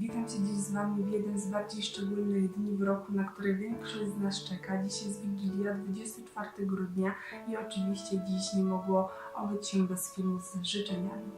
Witam się dziś z Wami w jeden z bardziej szczególnych dni w roku, na który większość z nas czeka. Dziś jest Wigilia, 24 grudnia i oczywiście dziś nie mogło obyć się bez filmu z życzeniami.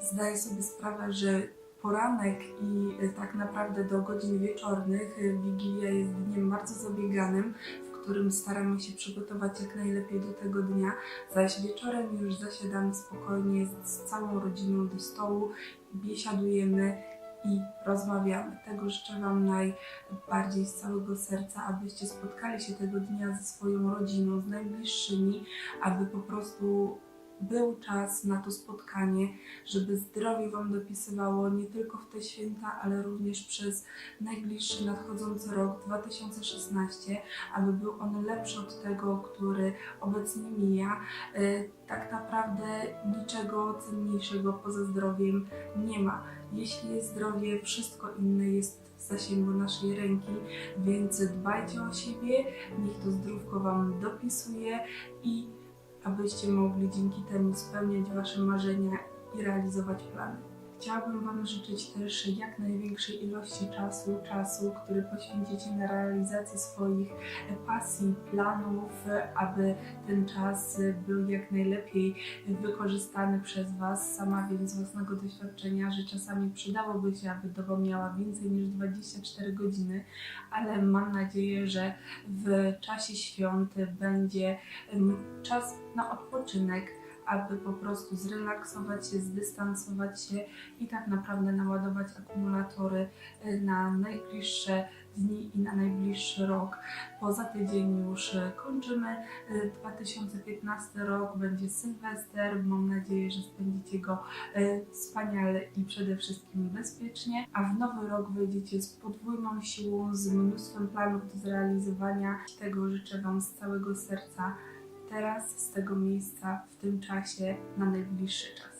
Zdaję sobie sprawę, że poranek i e, tak naprawdę do godzin wieczornych e, Wigilia jest dniem bardzo zabieganym, w którym staramy się przygotować jak najlepiej do tego dnia, zaś wieczorem już zasiadamy spokojnie z całą rodziną do stołu, biesiadujemy i rozmawiamy. Tego życzę Wam najbardziej z całego serca, abyście spotkali się tego dnia ze swoją rodziną, z najbliższymi, aby po prostu był czas na to spotkanie, żeby zdrowie Wam dopisywało nie tylko w te święta, ale również przez najbliższy nadchodzący rok 2016, aby był on lepszy od tego, który obecnie mija. E, Tak naprawdę niczego cenniejszego poza zdrowiem nie ma. Jeśli jest zdrowie, wszystko inne jest w zasięgu naszej ręki, więc dbajcie o siebie, niech to zdrówko Wam dopisuje i abyście mogli dzięki temu spełniać Wasze marzenia i realizować plany. Chciałabym Wam życzyć też jak największej ilości czasu, czasu, który poświęcicie na realizację swoich pasji, planów, aby ten czas był jak najlepiej wykorzystany przez Was. Sama wiem z własnego doświadczenia, że czasami przydałoby się, aby doba miała więcej niż 24 godziny, ale mam nadzieję, że w czasie świąt będzie czas na odpoczynek, aby po prostu zrelaksować się, zdystansować się i tak naprawdę naładować akumulatory y, na najbliższe dni i na najbliższy rok. Poza tydzień już y, kończymy y, 2015 rok, będzie Sylwester. Mam nadzieję, że spędzicie go wspaniale i przede wszystkim bezpiecznie, a w nowy rok wejdziecie z podwójną siłą, z mnóstwem planów do zrealizowania. Tego życzę Wam z całego serca teraz, z tego miejsca, w tym czasie, na najbliższy czas.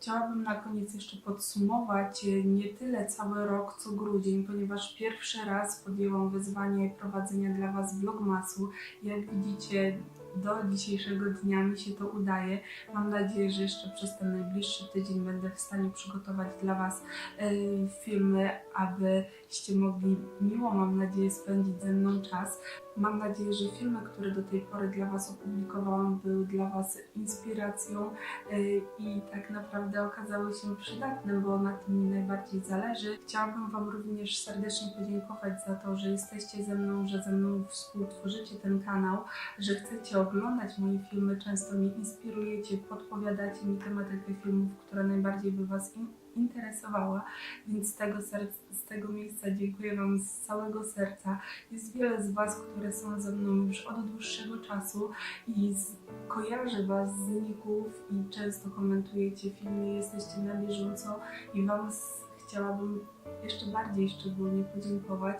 Chciałabym na koniec jeszcze podsumować e, nie tyle cały rok, co grudzień, ponieważ pierwszy raz podjęłam wyzwanie prowadzenia dla Was vlogmasu. Jak widzicie, do dzisiejszego dnia mi się to udaje. Mam nadzieję, że jeszcze przez ten najbliższy tydzień będę w stanie przygotować dla Was e, filmy, abyście mogli miło, mam nadzieję, spędzić ze mną czas. Mam nadzieję, że filmy, które do tej pory dla Was opublikowałam, były dla Was inspiracją e, i tak naprawdę okazały się przydatne, bo na tym mi najbardziej zależy. Chciałabym Wam również serdecznie podziękować za to, że jesteście ze mną, że ze mną współtworzycie ten kanał, że chcecie oglądać moje filmy, często mnie inspirujecie, podpowiadacie mi tematykę filmów, która najbardziej by Was in- interesowała, więc z tego, z tego miejsca dziękuję Wam z całego serca. Jest wiele z Was, które są ze mną już od dłuższego czasu i kojarzę Was z ników i często komentujecie filmy, jesteście na bieżąco i Wam chciałabym jeszcze bardziej szczególnie podziękować,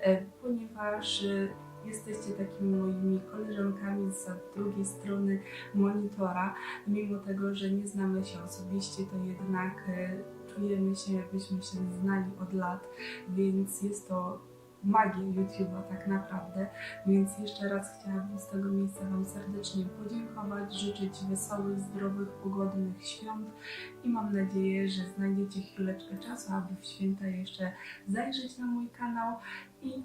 e, ponieważ e, jesteście takimi moimi koleżankami z drugiej strony monitora. Mimo tego, że nie znamy się osobiście, to jednak e, czujemy się, jakbyśmy się znali od lat, więc jest to magia YouTube'a tak naprawdę. Więc jeszcze raz chciałabym z tego miejsca Wam serdecznie podziękować, życzyć wesołych, zdrowych, pogodnych świąt i mam nadzieję, że znajdziecie chwileczkę czasu, aby w święta jeszcze zajrzeć na mój kanał i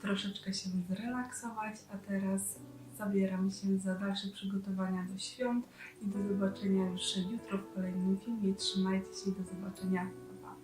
troszeczkę się zrelaksować, a teraz zabieram się za dalsze przygotowania do świąt i do zobaczenia już jutro w kolejnym filmie. Trzymajcie się i do zobaczenia. Pa.